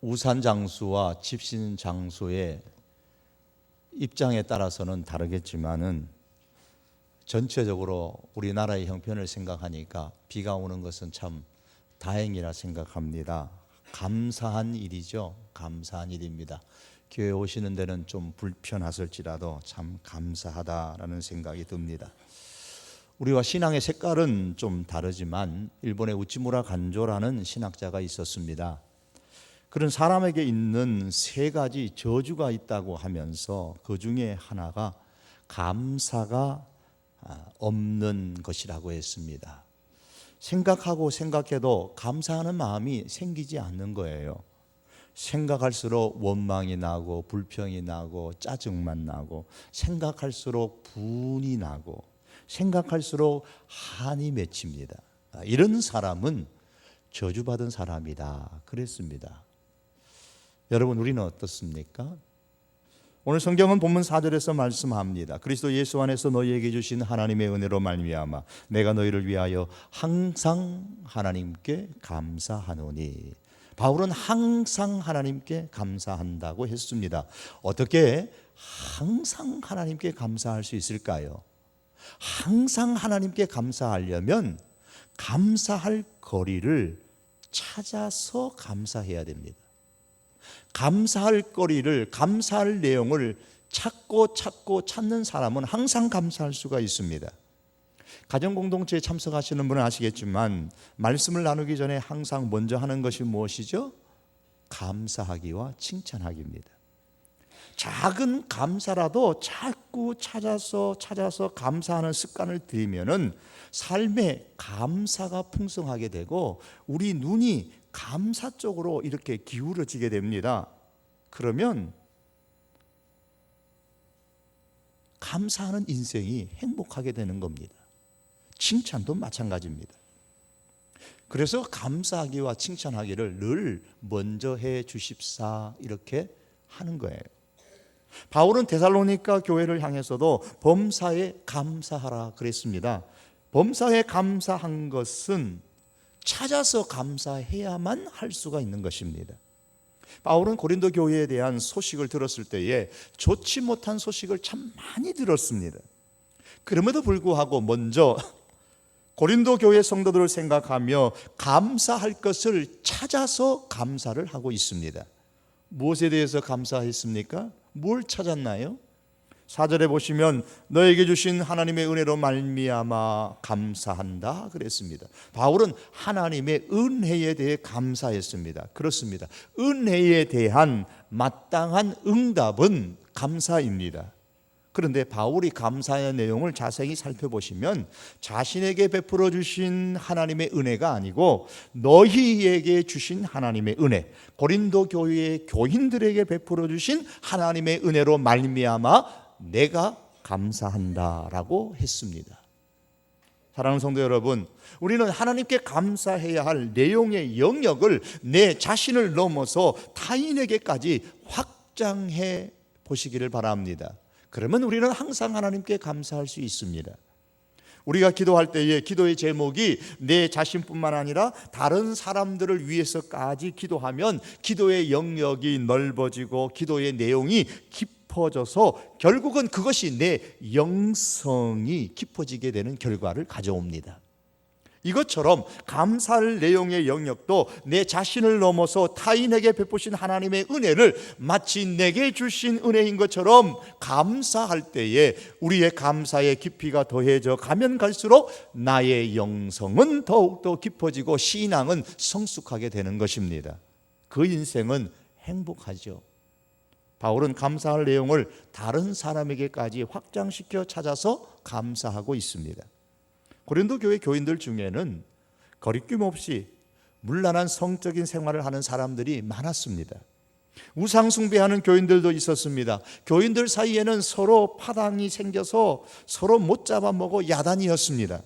우산 장수와 집신 장수의 입장에 따라서는 다르겠지만은 전체적으로 우리나라의 형편을 생각하니까 비가 오는 것은 참 다행이라 생각합니다. 감사한 일이죠. 감사한 일입니다. 교회 오시는 데는 좀 불편하실지라도 참 감사하다라는 생각이 듭니다. 우리와 신앙의 색깔은 좀 다르지만 일본의 우치무라 간조라는 신학자가 있었습니다. 그런 사람에게 있는 세 가지 저주가 있다고 하면서 그 중에 하나가 감사가 아, 없는 것이라고 했습니다. 생각하고 생각해도 감사하는 마음이 생기지 않는 거예요. 생각할수록 원망이 나고 불평이 나고 짜증만 나고 생각할수록 분이 나고 생각할수록 한이 맺힙니다. 아, 이런 사람은 저주받은 사람이다. 그랬습니다. 여러분 우리는 어떻습니까? 오늘 성경은 본문 4절에서 말씀합니다. 그리스도 예수 안에서 너희에게 주신 하나님의 은혜로 말미암아 내가 너희를 위하여 항상 하나님께 감사하노니. 바울은 항상 하나님께 감사한다고 했습니다. 어떻게 항상 하나님께 감사할 수 있을까요? 항상 하나님께 감사하려면 감사할 거리를 찾아서 감사해야 됩니다. 감사할 거리를 감사할 내용을 찾고 찾고 찾는 사람은 항상 감사할 수가 있습니다. 가정 공동체에 참석하시는 분은 아시겠지만 말씀을 나누기 전에 항상 먼저 하는 것이 무엇이죠? 감사하기와 칭찬하기입니다. 작은 감사라도 자꾸 찾아서 찾아서 감사하는 습관을 들이면은 삶에 감사가 풍성하게 되고 우리 눈이 감사 쪽으로 이렇게 기울어지게 됩니다. 그러면 감사하는 인생이 행복하게 되는 겁니다. 칭찬도 마찬가지입니다. 그래서 감사하기와 칭찬하기를 늘 먼저 해 주십사 이렇게 하는 거예요. 바울은 데살로니가 교회를 향해서도 범사에 감사하라 그랬습니다. 범사에 감사한 것은 찾아서 감사해야만 할 수가 있는 것입니다. 바울은 고린도 교회에 대한 소식을 들었을 때에 좋지 못한 소식을 참 많이 들었습니다. 그럼에도 불구하고 먼저 고린도 교회 성도들을 생각하며 감사할 것을 찾아서 감사를 하고 있습니다. 무엇에 대해서 감사했습니까? 뭘 찾았나요? 4절에 보시면 너에게 주신 하나님의 은혜로 말미암아 감사한다 그랬습니다. 바울은 하나님의 은혜에 대해 감사했습니다. 그렇습니다. 은혜에 대한 마땅한 응답은 감사입니다. 그런데 바울이 감사의 내용을 자세히 살펴보시면 자신에게 베풀어 주신 하나님의 은혜가 아니고 너희에게 주신 하나님의 은혜, 고린도 교회의 교인들에게 베풀어 주신 하나님의 은혜로 말미암아 내가 감사한다라고 했습니다. 사랑하는 성도 여러분, 우리는 하나님께 감사해야 할 내용의 영역을 내 자신을 넘어서 타인에게까지 확장해 보시기를 바랍니다. 그러면 우리는 항상 하나님께 감사할 수 있습니다. 우리가 기도할 때에 기도의 제목이 내 자신뿐만 아니라 다른 사람들을 위해서까지 기도하면 기도의 영역이 넓어지고 기도의 내용이 깊 어져서 결국은 그것이 내 영성이 깊어지게 되는 결과를 가져옵니다. 이것처럼 감사할 내용의 영역도 내 자신을 넘어서 타인에게 베푸신 하나님의 은혜를 마치 내게 주신 은혜인 것처럼 감사할 때에 우리의 감사의 깊이가 더해져 가면 갈수록 나의 영성은 더욱더 깊어지고 신앙은 성숙하게 되는 것입니다. 그 인생은 행복하죠. 바울은 감사할 내용을 다른 사람에게까지 확장시켜 찾아서 감사하고 있습니다. 고린도 교회 교인들 중에는 거리낌 없이 문란한 성적인 생활을 하는 사람들이 많았습니다. 우상 숭배하는 교인들도 있었습니다. 교인들 사이에는 서로 파당이 생겨서 서로 못 잡아먹어 야단이었습니다.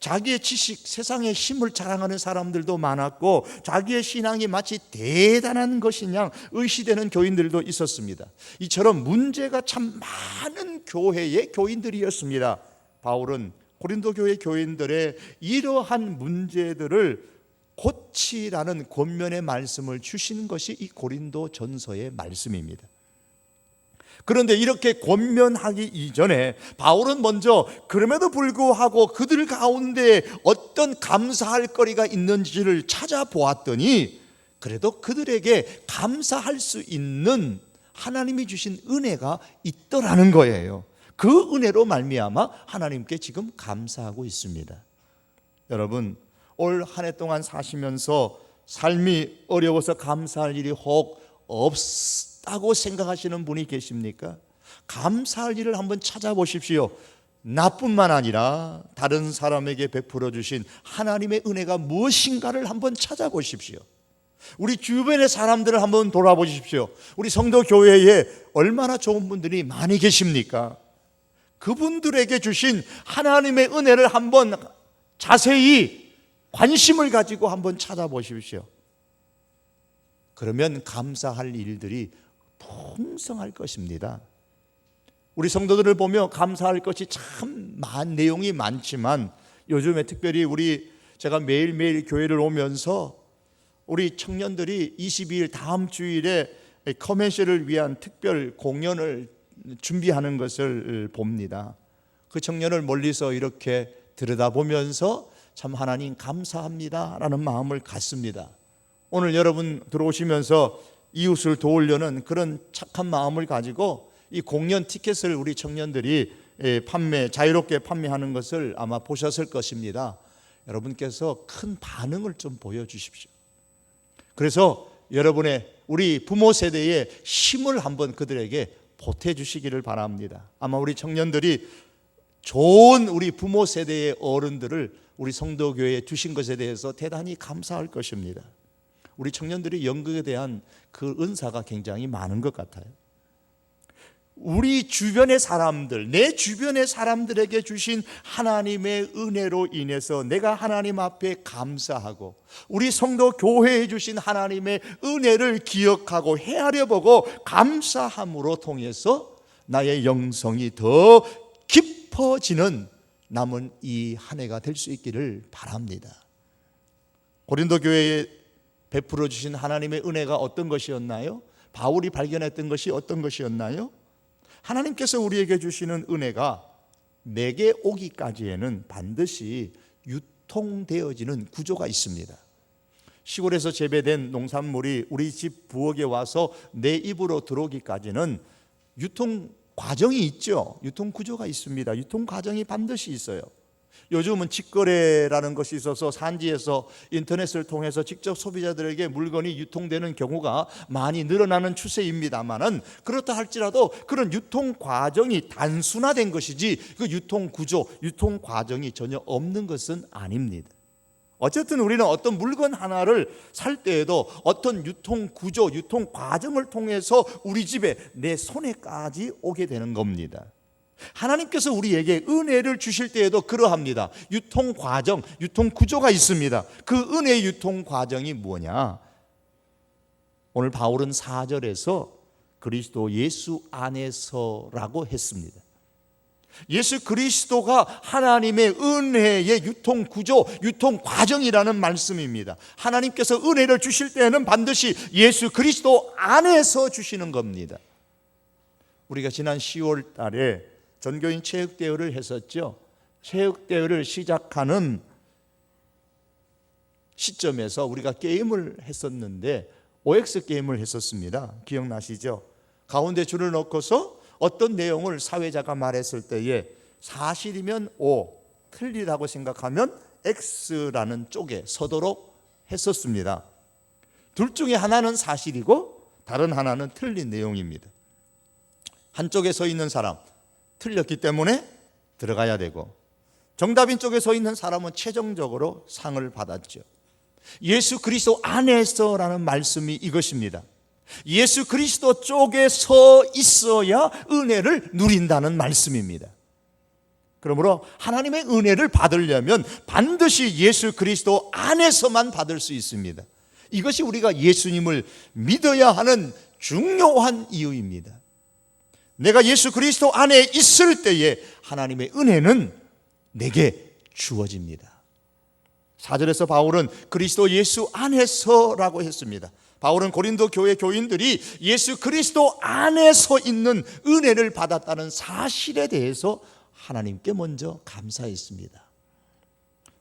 자기의 지식, 세상의 힘을 자랑하는 사람들도 많았고 자기의 신앙이 마치 대단한 것이냐 의시되는 교인들도 있었습니다. 이처럼 문제가 참 많은 교회의 교인들이었습니다. 바울은 고린도 교회 교인들의 이러한 문제들을 고치라는 권면의 말씀을 주신 것이 이 고린도 전서의 말씀입니다. 그런데 이렇게 권면하기 이전에 바울은 먼저 그럼에도 불구하고 그들 가운데 어떤 감사할 거리가 있는지를 찾아보았더니 그래도 그들에게 감사할 수 있는 하나님이 주신 은혜가 있더라는 거예요. 그 은혜로 말미암아 하나님께 지금 감사하고 있습니다. 여러분 올 한 해 동안 사시면서 삶이 어려워서 감사할 일이 혹 없 다고 생각하시는 분이 계십니까? 감사할 일을 한번 찾아보십시오. 나뿐만 아니라 다른 사람에게 베풀어 주신 하나님의 은혜가 무엇인가를 한번 찾아보십시오. 우리 주변의 사람들을 한번 돌아보십시오. 우리 성도 교회에 얼마나 좋은 분들이 많이 계십니까? 그분들에게 주신 하나님의 은혜를 한번 자세히 관심을 가지고 한번 찾아보십시오. 그러면 감사할 일들이 풍성할 것입니다. 우리 성도들을 보며 감사할 것이 참 많은 내용이 많지만 요즘에 특별히 우리 제가 매일매일 교회를 오면서 우리 청년들이 22일 다음 주일에 커맨쇼를 위한 특별 공연을 준비하는 것을 봅니다. 그 청년을 멀리서 이렇게 들여다보면서 참 하나님 감사합니다라는 마음을 갖습니다. 오늘 여러분 들어오시면서 이웃을 도우려는 그런 착한 마음을 가지고 이 공연 티켓을 우리 청년들이 예, 판매 자유롭게 판매하는 것을 아마 보셨을 것입니다. 여러분께서 큰 반응을 좀 보여주십시오. 그래서 여러분의 우리 부모 세대의 힘을 한번 그들에게 보태 주시기를 바랍니다. 아마 우리 청년들이 좋은 우리 부모 세대의 어른들을 우리 성도교회에 주신 것에 대해서 대단히 감사할 것입니다. 우리 청년들이 연극에 대한 그 은사가 굉장히 많은 것 같아요. 우리 주변의 사람들, 내 주변의 사람들에게 주신 하나님의 은혜로 인해서 내가 하나님 앞에 감사하고 우리 성도 교회에 주신 하나님의 은혜를 기억하고 헤아려 보고 감사함으로 통해서 나의 영성이 더 깊어지는 남은 이 한 해가 될 수 있기를 바랍니다. 고린도 교회에 베풀어 주신 하나님의 은혜가 어떤 것이었나요? 바울이 발견했던 것이 어떤 것이었나요? 하나님께서 우리에게 주시는 은혜가 내게 오기까지에는 반드시 유통되어지는 구조가 있습니다. 시골에서 재배된 농산물이 우리 집 부엌에 와서 내 입으로 들어오기까지는 유통 과정이 있죠. 유통 구조가 있습니다. 유통 과정이 반드시 있어요. 요즘은 직거래라는 것이 있어서 산지에서 인터넷을 통해서 직접 소비자들에게 물건이 유통되는 경우가 많이 늘어나는 추세입니다만은 그렇다 할지라도 그런 유통 과정이 단순화된 것이지 그 유통 구조, 유통 과정이 전혀 없는 것은 아닙니다. 어쨌든 우리는 어떤 물건 하나를 살 때에도 어떤 유통 구조, 유통 과정을 통해서 우리 집에 내 손에까지 오게 되는 겁니다. 하나님께서 우리에게 은혜를 주실 때에도 그러합니다. 유통 과정, 유통 구조가 있습니다. 그 은혜의 유통 과정이 뭐냐? 오늘 바울은 4절에서 그리스도 예수 안에서라고 했습니다. 예수 그리스도가 하나님의 은혜의 유통 구조, 유통 과정이라는 말씀입니다. 하나님께서 은혜를 주실 때에는 반드시 예수 그리스도 안에서 주시는 겁니다. 우리가 지난 10월 달에 전교인 체육대회를 했었죠. 체육대회를 시작하는 시점에서 우리가 게임을 했었는데 OX 게임을 했었습니다. 기억나시죠? 가운데 줄을 넣고서 어떤 내용을 사회자가 말했을 때에 사실이면 O, 틀리다고 생각하면 X라는 쪽에 서도록 했었습니다. 둘 중에 하나는 사실이고 다른 하나는 틀린 내용입니다. 한쪽에 서 있는 사람 틀렸기 때문에 들어가야 되고 정답인 쪽에 서 있는 사람은 최종적으로 상을 받았죠. 예수 그리스도 안에서라는 말씀이 이것입니다. 예수 그리스도 쪽에 서 있어야 은혜를 누린다는 말씀입니다. 그러므로 하나님의 은혜를 받으려면 반드시 예수 그리스도 안에서만 받을 수 있습니다. 이것이 우리가 예수님을 믿어야 하는 중요한 이유입니다. 내가 예수 그리스도 안에 있을 때에 하나님의 은혜는 내게 주어집니다. 사절에서 바울은 그리스도 예수 안에서라고 했습니다. 바울은 고린도 교회 교인들이 예수 그리스도 안에서 있는 은혜를 받았다는 사실에 대해서 하나님께 먼저 감사했습니다.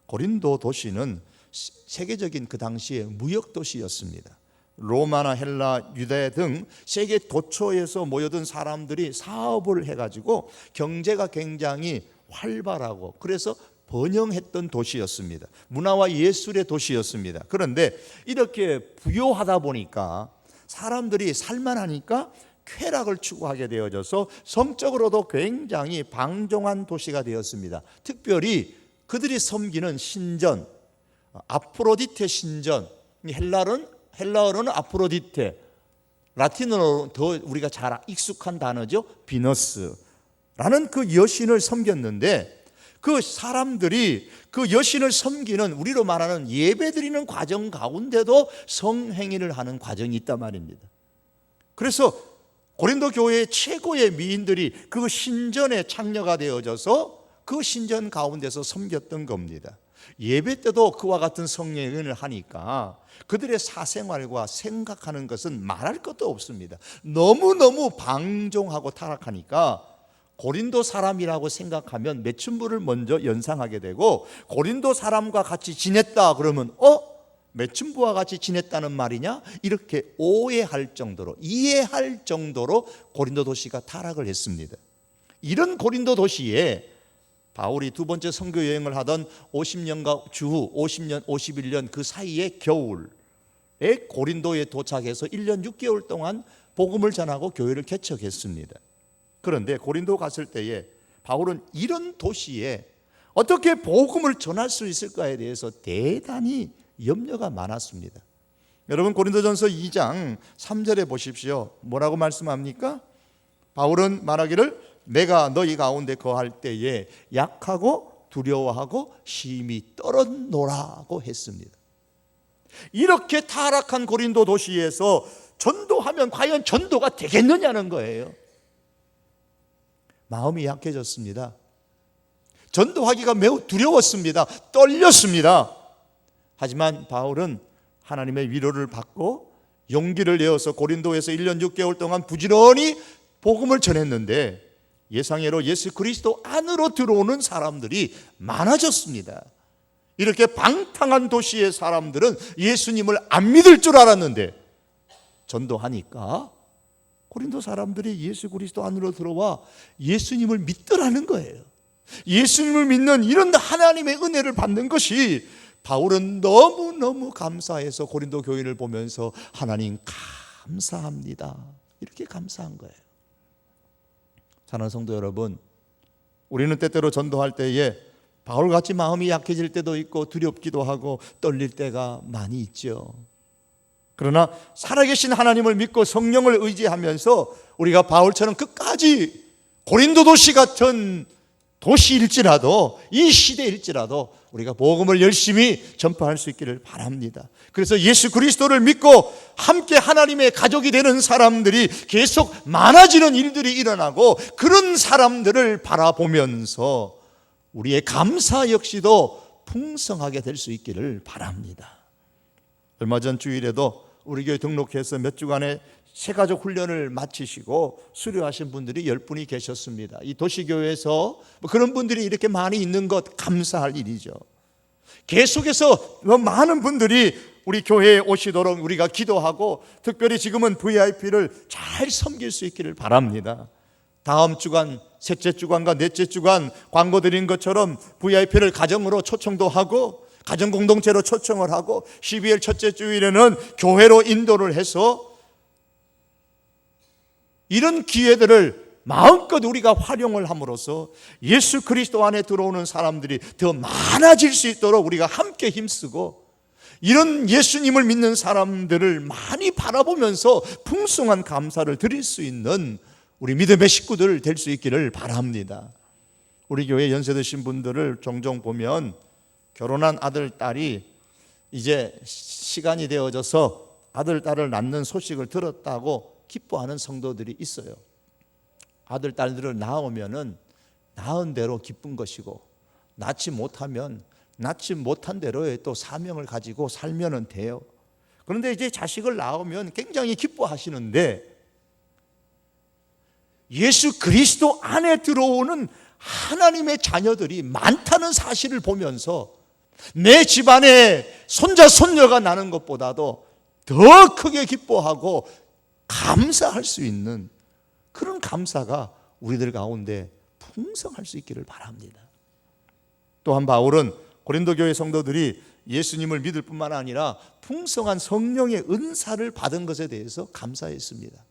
고린도 도시는 세계적인 그 당시의 무역 도시였습니다. 로마나 헬라, 유대 등 세계 도처에서 모여든 사람들이 사업을 해가지고 경제가 굉장히 활발하고 그래서 번영했던 도시였습니다. 문화와 예술의 도시였습니다. 그런데 이렇게 부요하다 보니까 사람들이 살만하니까 쾌락을 추구하게 되어져서 성적으로도 굉장히 방종한 도시가 되었습니다. 특별히 그들이 섬기는 신전, 아프로디테 신전, 헬라는 헬라어로는 아프로디테, 라틴어로 더 우리가 잘 익숙한 단어죠. 비너스라는 그 여신을 섬겼는데 그 사람들이 그 여신을 섬기는 우리로 말하는 예배드리는 과정 가운데도 성행위를 하는 과정이 있단 말입니다. 그래서 고린도 교회의 최고의 미인들이 그 신전에 창녀가 되어져서 그 신전 가운데서 섬겼던 겁니다. 예배 때도 그와 같은 성행위를 하니까 그들의 사생활과 생각하는 것은 말할 것도 없습니다. 너무너무 방종하고 타락하니까 고린도 사람이라고 생각하면 매춘부를 먼저 연상하게 되고 고린도 사람과 같이 지냈다 그러면 어? 매춘부와 같이 지냈다는 말이냐? 이렇게 오해할 정도로 이해할 정도로 고린도 도시가 타락을 했습니다. 이런 고린도 도시에 바울이 두 번째 선교 여행을 하던 50년과 주후 50년 51년 그 사이의 겨울에 고린도에 도착해서 1년 6개월 동안 복음을 전하고 교회를 개척했습니다. 그런데 고린도 갔을 때에 바울은 이런 도시에 어떻게 복음을 전할 수 있을까에 대해서 대단히 염려가 많았습니다. 여러분 고린도전서 2장 3절에 보십시오. 뭐라고 말씀합니까? 바울은 말하기를 내가 너희 가운데 거할 때에 약하고 두려워하고 심히 떨었노라고 했습니다. 이렇게 타락한 고린도 도시에서 전도하면 과연 전도가 되겠느냐는 거예요. 마음이 약해졌습니다. 전도하기가 매우 두려웠습니다. 떨렸습니다. 하지만 바울은 하나님의 위로를 받고 용기를 내어서 고린도에서 1년 6개월 동안 부지런히 복음을 전했는데 예상외로 예수 그리스도 안으로 들어오는 사람들이 많아졌습니다. 이렇게 방탕한 도시의 사람들은 예수님을 안 믿을 줄 알았는데 전도하니까 고린도 사람들이 예수 그리스도 안으로 들어와 예수님을 믿더라는 거예요. 예수님을 믿는 이런 하나님의 은혜를 받는 것이 바울은 너무너무 감사해서 고린도 교인을 보면서 하나님 감사합니다. 이렇게 감사한 거예요. 사랑하는 성도 여러분, 우리는 때때로 전도할 때에 바울같이 마음이 약해질 때도 있고 두렵기도 하고 떨릴 때가 많이 있죠. 그러나 살아계신 하나님을 믿고 성령을 의지하면서 우리가 바울처럼 끝까지 고린도 도시 같은 도시일지라도 이 시대일지라도 우리가 복음을 열심히 전파할 수 있기를 바랍니다. 그래서 예수 그리스도를 믿고 함께 하나님의 가족이 되는 사람들이 계속 많아지는 일들이 일어나고 그런 사람들을 바라보면서 우리의 감사 역시도 풍성하게 될 수 있기를 바랍니다. 얼마 전 주일에도 우리 교회 등록해서 몇 주간의 세가족 훈련을 마치시고 수료하신 분들이 열 분이 계셨습니다. 이 도시교회에서 뭐 그런 분들이 이렇게 많이 있는 것 감사할 일이죠. 계속해서 뭐 많은 분들이 우리 교회에 오시도록 우리가 기도하고 특별히 지금은 VIP를 잘 섬길 수 있기를 바랍니다. 다음 주간, 셋째 주간과 넷째 주간 광고 드린 것처럼 VIP를 가정으로 초청도 하고 가정 공동체로 초청을 하고 12월 첫째 주일에는 교회로 인도를 해서 이런 기회들을 마음껏 우리가 활용을 함으로써 예수 그리스도 안에 들어오는 사람들이 더 많아질 수 있도록 우리가 함께 힘쓰고 이런 예수님을 믿는 사람들을 많이 바라보면서 풍성한 감사를 드릴 수 있는 우리 믿음의 식구들 될 수 있기를 바랍니다. 우리 교회 연세 드신 분들을 종종 보면 결혼한 아들, 딸이 이제 시간이 되어져서 아들, 딸을 낳는 소식을 들었다고 기뻐하는 성도들이 있어요. 아들, 딸들을 낳으면은 낳은 대로 기쁜 것이고 낳지 못하면 낳지 못한 대로의 또 사명을 가지고 살면은 돼요. 그런데 이제 자식을 낳으면 굉장히 기뻐하시는데 예수 그리스도 안에 들어오는 하나님의 자녀들이 많다는 사실을 보면서 내 집안에 손자 손녀가 나는 것보다도 더 크게 기뻐하고 감사할 수 있는 그런 감사가 우리들 가운데 풍성할 수 있기를 바랍니다. 또한 바울은 고린도 교회 성도들이 예수님을 믿을 뿐만 아니라 풍성한 성령의 은사를 받은 것에 대해서 감사했습니다.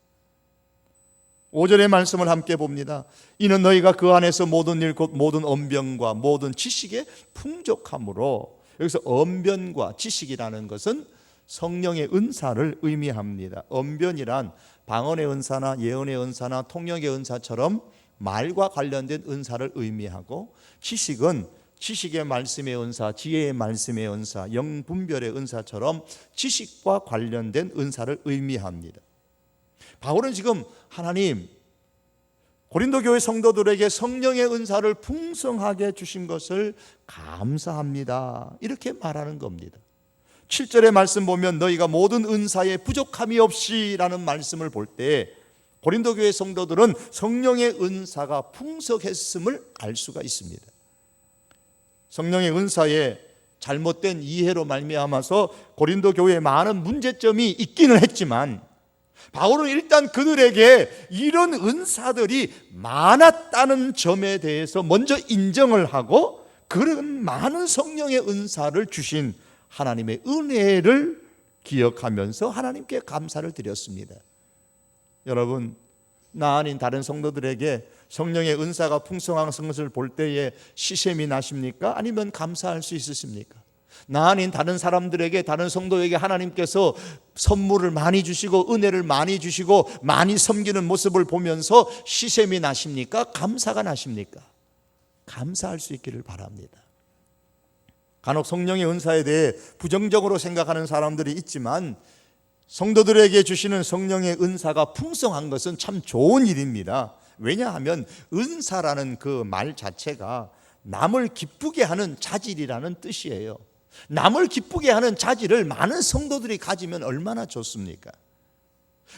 5절의 말씀을 함께 봅니다. 이는 너희가 그 안에서 모든 일, 곧 모든 언변과 모든 지식에 풍족함으로 여기서 언변과 지식이라는 것은 성령의 은사를 의미합니다. 언변이란 방언의 은사나 예언의 은사나 통역의 은사처럼 말과 관련된 은사를 의미하고 지식은 지식의 말씀의 은사, 지혜의 말씀의 은사, 영분별의 은사처럼 지식과 관련된 은사를 의미합니다. 바울은 지금 하나님 고린도 교회 성도들에게 성령의 은사를 풍성하게 주신 것을 감사합니다. 이렇게 말하는 겁니다. 7절의 말씀 보면 너희가 모든 은사에 부족함이 없이라는 말씀을 볼 때 고린도 교회 성도들은 성령의 은사가 풍성했음을 알 수가 있습니다. 성령의 은사에 잘못된 이해로 말미암아서 고린도 교회에 많은 문제점이 있기는 했지만 바울은 일단 그들에게 이런 은사들이 많았다는 점에 대해서 먼저 인정을 하고 그런 많은 성령의 은사를 주신 하나님의 은혜를 기억하면서 하나님께 감사를 드렸습니다. 여러분, 나 아닌 다른 성도들에게 성령의 은사가 풍성한 것을 볼 때에 시샘이 나십니까? 아니면 감사할 수 있으십니까? 나 아닌 다른 사람들에게 다른 성도에게 하나님께서 선물을 많이 주시고 은혜를 많이 주시고 많이 섬기는 모습을 보면서 시샘이 나십니까? 감사가 나십니까? 감사할 수 있기를 바랍니다. 간혹 성령의 은사에 대해 부정적으로 생각하는 사람들이 있지만 성도들에게 주시는 성령의 은사가 풍성한 것은 참 좋은 일입니다. 왜냐하면 은사라는 그 말 자체가 남을 기쁘게 하는 자질이라는 뜻이에요. 남을 기쁘게 하는 자질을 많은 성도들이 가지면 얼마나 좋습니까?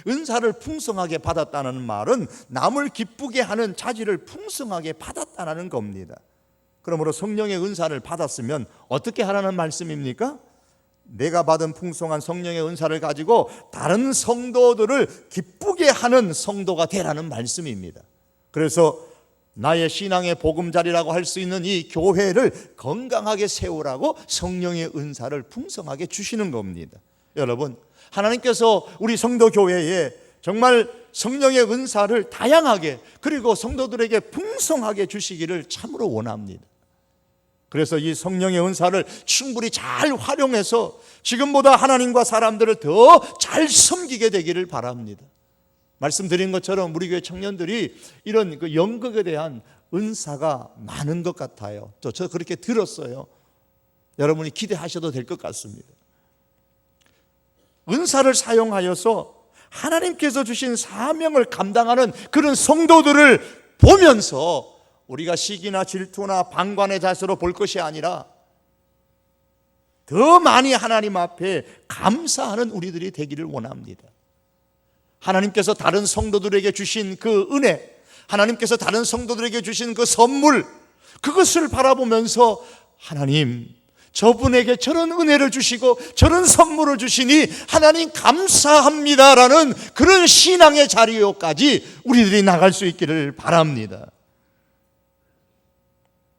은사를 풍성하게 받았다는 말은 남을 기쁘게 하는 자질을 풍성하게 받았다는 겁니다. 그러므로 성령의 은사를 받았으면 어떻게 하라는 말씀입니까? 내가 받은 풍성한 성령의 은사를 가지고 다른 성도들을 기쁘게 하는 성도가 되라는 말씀입니다. 그래서 나의 신앙의 보금자리라고 할 수 있는 이 교회를 건강하게 세우라고 성령의 은사를 풍성하게 주시는 겁니다. 여러분, 하나님께서 우리 성도 교회에 정말 성령의 은사를 다양하게 그리고 성도들에게 풍성하게 주시기를 참으로 원합니다. 그래서 이 성령의 은사를 충분히 잘 활용해서 지금보다 하나님과 사람들을 더 잘 섬기게 되기를 바랍니다. 말씀드린 것처럼 우리 교회 청년들이 이런 그 연극에 대한 은사가 많은 것 같아요. 저, 저 그렇게 들었어요. 여러분이 기대하셔도 될 것 같습니다. 은사를 사용하여서 하나님께서 주신 사명을 감당하는 그런 성도들을 보면서 우리가 시기나 질투나 방관의 자세로 볼 것이 아니라 더 많이 하나님 앞에 감사하는 우리들이 되기를 원합니다. 하나님께서 다른 성도들에게 주신 그 은혜, 하나님께서 다른 성도들에게 주신 그 선물, 그것을 바라보면서 하나님, 저분에게 저런 은혜를 주시고 저런 선물을 주시니 하나님 감사합니다라는 그런 신앙의 자리요까지 우리들이 나갈 수 있기를 바랍니다.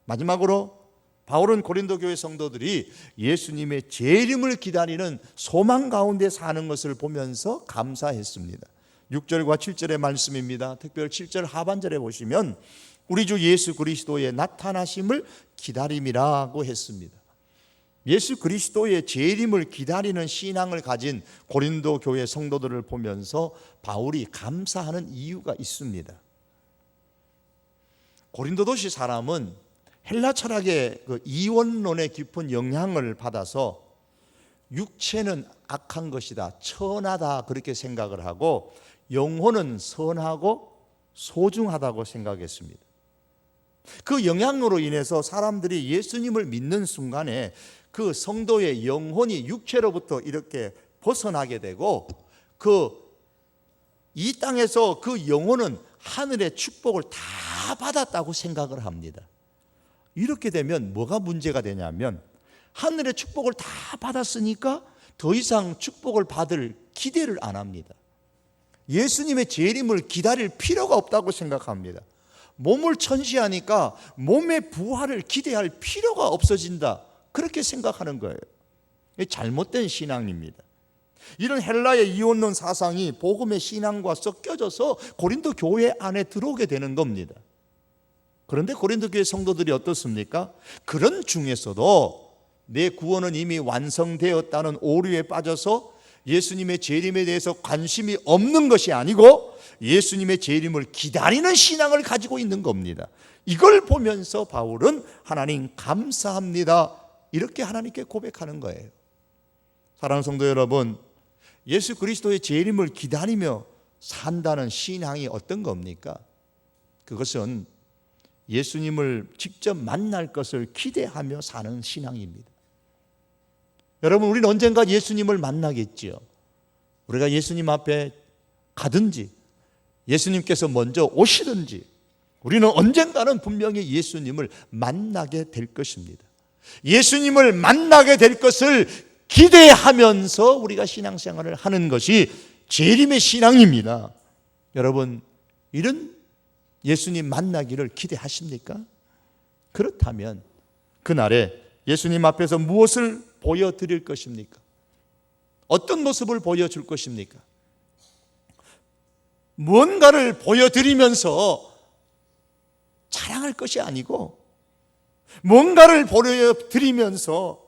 마지막으로 바울은 고린도 교회 성도들이 예수님의 재림을 기다리는 소망 가운데 사는 것을 보면서 감사했습니다. 6절과 7절의 말씀입니다. 특별 7절 하반절에 보시면 우리 주 예수 그리스도의 나타나심을 기다림이라고 했습니다. 예수 그리스도의 재림을 기다리는 신앙을 가진 고린도 교회 성도들을 보면서 바울이 감사하는 이유가 있습니다. 고린도 도시 사람은 헬라 철학의 그 이원론의 깊은 영향을 받아서 육체는 악한 것이다, 천하다 그렇게 생각을 하고 영혼은 선하고 소중하다고 생각했습니다. 그 영향으로 인해서 사람들이 예수님을 믿는 순간에 그 성도의 영혼이 육체로부터 이렇게 벗어나게 되고 그 이 땅에서 그 영혼은 하늘의 축복을 다 받았다고 생각을 합니다. 이렇게 되면 뭐가 문제가 되냐면 하늘의 축복을 다 받았으니까 더 이상 축복을 받을 기대를 안 합니다. 예수님의 재림을 기다릴 필요가 없다고 생각합니다. 몸을 천시하니까 몸의 부활을 기대할 필요가 없어진다. 그렇게 생각하는 거예요. 잘못된 신앙입니다. 이런 헬라의 이혼론 사상이 복음의 신앙과 섞여져서 고린도 교회 안에 들어오게 되는 겁니다. 그런데 고린도 교회 성도들이 어떻습니까? 그런 중에서도 내 구원은 이미 완성되었다는 오류에 빠져서 예수님의 재림에 대해서 관심이 없는 것이 아니고 예수님의 재림을 기다리는 신앙을 가지고 있는 겁니다. 이걸 보면서 바울은 하나님 감사합니다. 이렇게 하나님께 고백하는 거예요. 사랑하는 성도 여러분, 예수 그리스도의 재림을 기다리며 산다는 신앙이 어떤 겁니까? 그것은 예수님을 직접 만날 것을 기대하며 사는 신앙입니다. 여러분, 우리는 언젠가 예수님을 만나겠지요. 우리가 예수님 앞에 가든지, 예수님께서 먼저 오시든지, 우리는 언젠가는 분명히 예수님을 만나게 될 것입니다. 예수님을 만나게 될 것을 기대하면서 우리가 신앙생활을 하는 것이 재림의 신앙입니다. 여러분, 이런 예수님 만나기를 기대하십니까? 그렇다면 그날에 예수님 앞에서 무엇을 보여드릴 것입니까? 어떤 모습을 보여줄 것입니까? 무언가를 보여드리면서 자랑할 것이 아니고 뭔가를 보여드리면서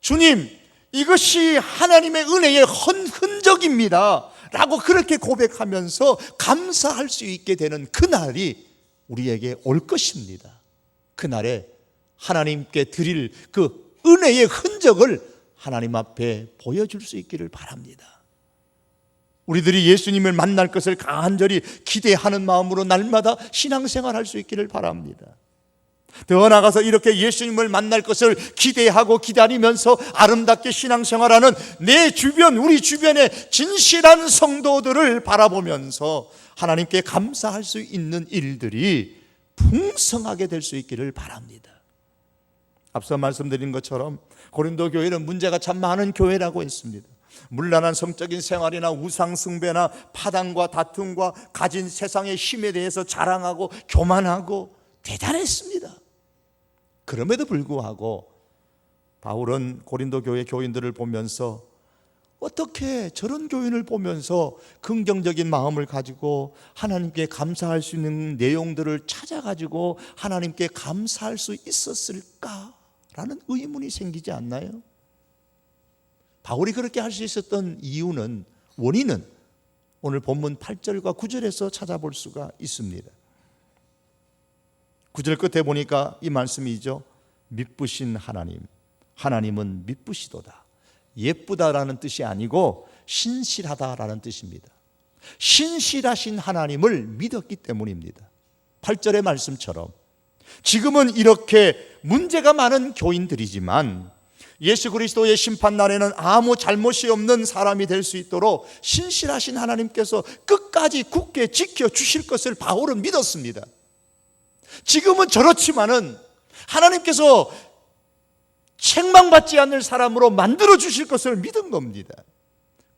주님, 이것이 하나님의 은혜의 흔적입니다. 라고 그렇게 고백하면서 감사할 수 있게 되는 그날이 우리에게 올 것입니다. 그날에 하나님께 드릴 그 은혜의 흔적을 하나님 앞에 보여줄 수 있기를 바랍니다. 우리들이 예수님을 만날 것을 간절히 기대하는 마음으로 날마다 신앙생활 할 수 있기를 바랍니다. 더 나아가서 이렇게 예수님을 만날 것을 기대하고 기다리면서 아름답게 신앙생활하는 내 주변, 우리 주변의 진실한 성도들을 바라보면서 하나님께 감사할 수 있는 일들이 풍성하게 될 수 있기를 바랍니다. 앞서 말씀드린 것처럼 고린도 교회는 문제가 참 많은 교회라고 했습니다. 물란한 성적인 생활이나 우상 숭배나 파당과 다툼과 가진 세상의 힘에 대해서 자랑하고 교만하고 대단했습니다. 그럼에도 불구하고 바울은 고린도 교회 교인들을 보면서 어떻게 저런 교인을 보면서 긍정적인 마음을 가지고 하나님께 감사할 수 있는 내용들을 찾아가지고 하나님께 감사할 수 있었을까라는 의문이 생기지 않나요? 바울이 그렇게 할 수 있었던 이유는 원인은 오늘 본문 8절과 9절에서 찾아볼 수가 있습니다. 9절 끝에 보니까 이 말씀이죠. 믿부신 하나님. 하나님은 믿부시도다. 예쁘다라는 뜻이 아니고 신실하다라는 뜻입니다. 신실하신 하나님을 믿었기 때문입니다. 8절의 말씀처럼 지금은 이렇게 문제가 많은 교인들이지만 예수 그리스도의 심판 날에는 아무 잘못이 없는 사람이 될 수 있도록 신실하신 하나님께서 끝까지 굳게 지켜 주실 것을 바울은 믿었습니다. 지금은 저렇지만은 하나님께서 책망받지 않을 사람으로 만들어 주실 것을 믿은 겁니다.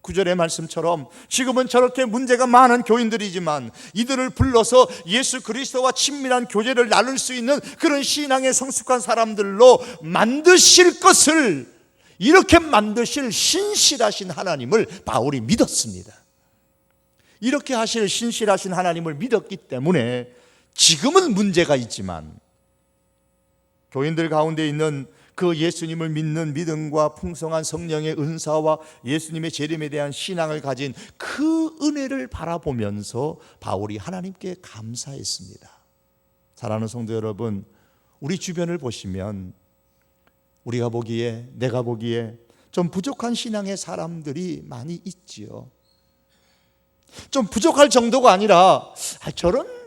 구절의 말씀처럼 지금은 저렇게 문제가 많은 교인들이지만 이들을 불러서 예수 그리스도와 친밀한 교제를 나눌 수 있는 그런 신앙에 성숙한 사람들로 만드실 것을 이렇게 만드실 신실하신 하나님을 바울이 믿었습니다. 이렇게 하실 신실하신 하나님을 믿었기 때문에 지금은 문제가 있지만 교인들 가운데 있는 그 예수님을 믿는 믿음과 풍성한 성령의 은사와 예수님의 재림에 대한 신앙을 가진 그 은혜를 바라보면서 바울이 하나님께 감사했습니다. 사랑하는 성도 여러분, 우리 주변을 보시면 우리가 보기에 내가 보기에 좀 부족한 신앙의 사람들이 많이 있지요. 좀 부족할 정도가 아니라 아, 저런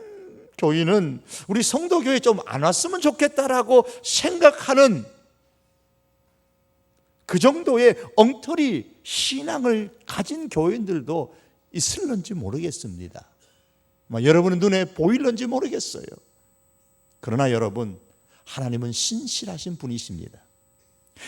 교인은 우리 성도교회 좀 안 왔으면 좋겠다라고 생각하는 그 정도의 엉터리 신앙을 가진 교인들도 있을런지 모르겠습니다. 뭐 여러분의 눈에 보일런지 모르겠어요. 그러나 여러분, 하나님은 신실하신 분이십니다.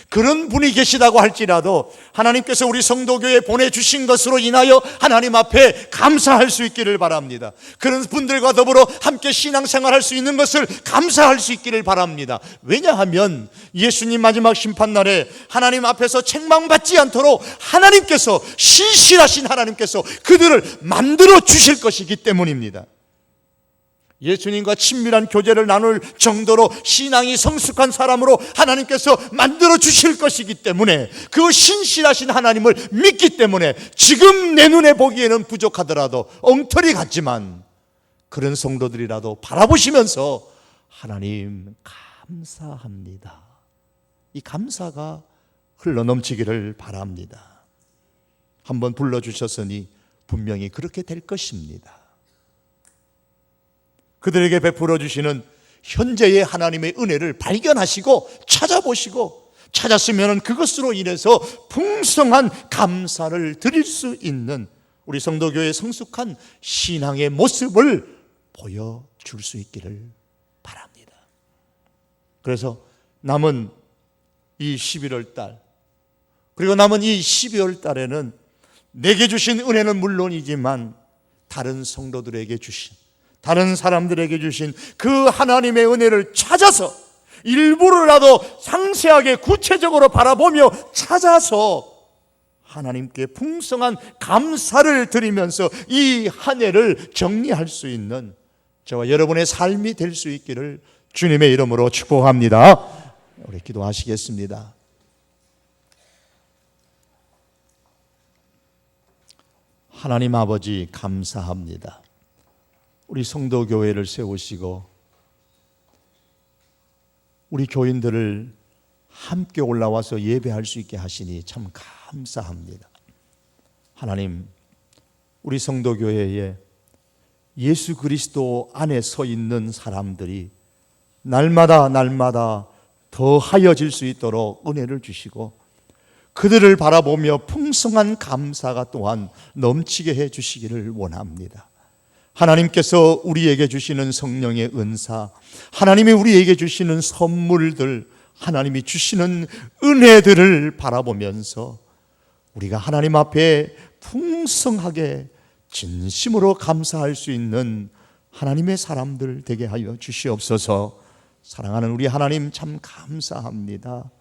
그런 분이 계시다고 할지라도 하나님께서 우리 성도교에 보내주신 것으로 인하여 하나님 앞에 감사할 수 있기를 바랍니다. 그런 분들과 더불어 함께 신앙생활 할수 있는 것을 감사할 수 있기를 바랍니다. 왜냐하면 예수님 마지막 심판날에 하나님 앞에서 책망받지 않도록 하나님께서 신실하신 하나님께서 그들을 만들어 주실 것이기 때문입니다. 예수님과 친밀한 교제를 나눌 정도로 신앙이 성숙한 사람으로 하나님께서 만들어 주실 것이기 때문에 그 신실하신 하나님을 믿기 때문에 지금 내 눈에 보기에는 부족하더라도 엉터리 같지만 그런 성도들이라도 바라보시면서 하나님 감사합니다. 이 감사가 흘러 넘치기를 바랍니다. 한번 불러 주셨으니 분명히 그렇게 될 것입니다. 그들에게 베풀어 주시는 현재의 하나님의 은혜를 발견하시고 찾아보시고 찾았으면 그것으로 인해서 풍성한 감사를 드릴 수 있는 우리 성도교의 성숙한 신앙의 모습을 보여줄 수 있기를 바랍니다. 그래서 남은 이 11월 달 그리고 남은 이 12월 달에는 내게 주신 은혜는 물론이지만 다른 성도들에게 주신 다른 사람들에게 주신 그 하나님의 은혜를 찾아서 일부러라도 상세하게 구체적으로 바라보며 찾아서 하나님께 풍성한 감사를 드리면서 이 한 해를 정리할 수 있는 저와 여러분의 삶이 될 수 있기를 주님의 이름으로 축복합니다. 우리 기도하시겠습니다. 하나님 아버지 감사합니다. 우리 성도 교회를 세우시고 우리 교인들을 함께 올라와서 예배할 수 있게 하시니 참 감사합니다. 하나님, 우리 성도 교회에 예수 그리스도 안에 서 있는 사람들이 날마다 날마다 더 하여질 수 있도록 은혜를 주시고 그들을 바라보며 풍성한 감사가 또한 넘치게 해 주시기를 원합니다. 하나님께서 우리에게 주시는 성령의 은사, 하나님이 우리에게 주시는 선물들, 하나님이 주시는 은혜들을 바라보면서 우리가 하나님 앞에 풍성하게 진심으로 감사할 수 있는 하나님의 사람들 되게 하여 주시옵소서. 사랑하는 우리 하나님 참 감사합니다.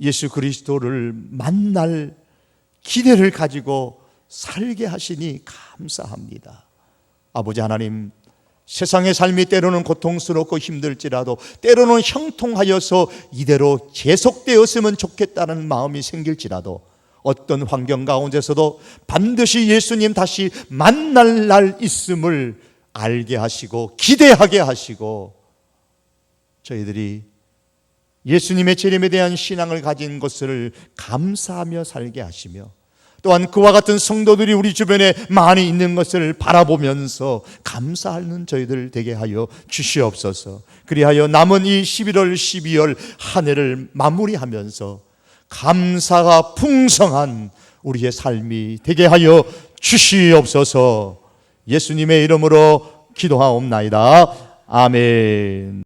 예수 그리스도를 만날 기대를 가지고 살게 하시니 감사합니다. 아버지 하나님, 세상의 삶이 때로는 고통스럽고 힘들지라도 때로는 형통하여서 이대로 계속되었으면 좋겠다는 마음이 생길지라도 어떤 환경 가운데서도 반드시 예수님 다시 만날 날 있음을 알게 하시고 기대하게 하시고 저희들이 예수님의 재림에 대한 신앙을 가진 것을 감사하며 살게 하시며 또한 그와 같은 성도들이 우리 주변에 많이 있는 것을 바라보면서 감사하는 저희들 되게 하여 주시옵소서. 그리하여 남은 이 11월, 12월 한 해를 마무리하면서 감사가 풍성한 우리의 삶이 되게 하여 주시옵소서. 예수님의 이름으로 기도하옵나이다. 아멘.